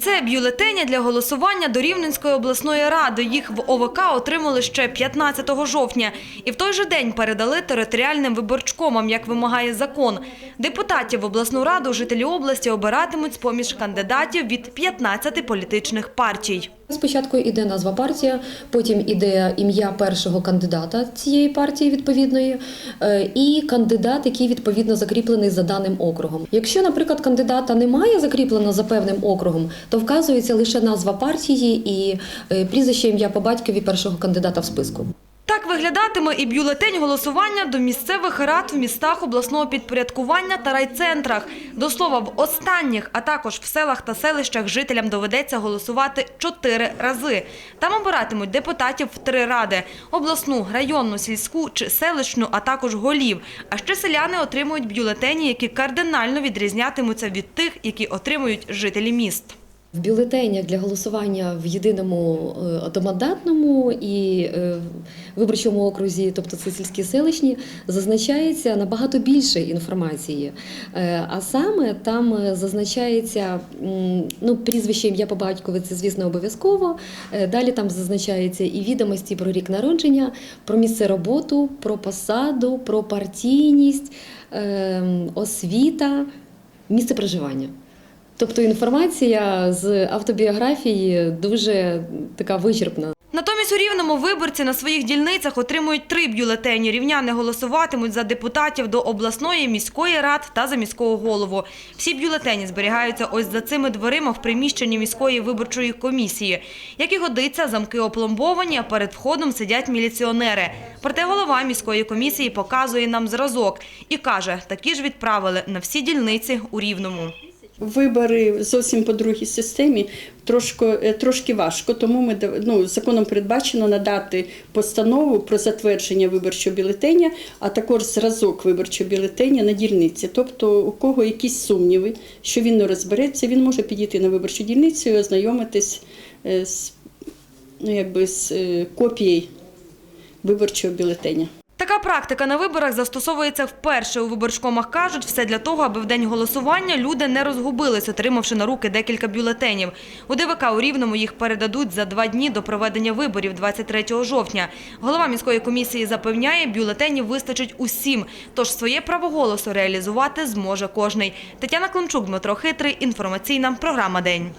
Це бюлетені для голосування до Рівненської обласної ради. Їх в ОВК отримали ще 15 жовтня. І в той же день передали територіальним виборчкомам, як вимагає закон. Депутатів в обласну раду жителі області обиратимуть з-поміж кандидатів від 15 політичних партій. Спочатку йде назва партія, потім іде ім'я першого кандидата цієї партії відповідної, е, і кандидат, який відповідно закріплений за даним округом. Якщо, наприклад, кандидата немає закріплено за певним округом, то вказується лише назва партії і е, прізвище ім'я по батькові першого кандидата в списку. Так виглядатиме і бюлетень голосування до місцевих рад в містах обласного підпорядкування та райцентрах. До слова, в останніх, а також в селах та селищах жителям доведеться голосувати чотири рази. Там обиратимуть депутатів в три ради – обласну, районну, сільську чи селищну, а також голів. А ще селяни отримують бюлетені, які кардинально відрізнятимуться від тих, які отримують жителі міст. В бюлетенях для голосування в єдиному е, одномандатному і е, виборчому окрузі, тобто це сільські селищні, зазначається набагато більше інформації. Е, А саме там е, зазначається ну, прізвище ім'я по батькові, це звісно обов'язково. Е, Далі там зазначаються і відомості про рік народження, про місце роботу, про посаду, про партійність, е, освіта, місце проживання. Тобто інформація з автобіографії дуже така вичерпна. Натомість у Рівному виборці на своїх дільницях отримують три бюлетені. Рівняни голосуватимуть за депутатів до обласної, міської рад та за міського голову. Всі бюлетені зберігаються ось за цими дверима в приміщенні міської виборчої комісії. Як і годиться, замки опломбовані, а перед входом сидять міліціонери. Проте голова міської комісії показує нам зразок і каже, такі ж відправили на всі дільниці у Рівному. Вибори зовсім по другій системі трошки, е, трошки важко, тому ми ну, законом передбачено надати постанову про затвердження виборчого бюлетеня, а також зразок виборчого бюлетеня на дільниці. Тобто, у кого якісь сумніви, що він не розбереться, він може підійти на виборчу дільницю і ознайомитись е, з, ну, якби, з е, копією виборчого бюлетеня. Така практика на виборах застосовується вперше. У виборчкомах кажуть, все для того, аби в день голосування люди не розгубились, отримавши на руки декілька бюлетенів. У ДВК у Рівному їх передадуть за два дні до проведення виборів 23 жовтня. Голова міської комісії запевняє, бюлетенів вистачить усім, тож своє право голосу реалізувати зможе кожний. Тетяна Климчук, Дмитро Хитрий, інформаційна програма «День».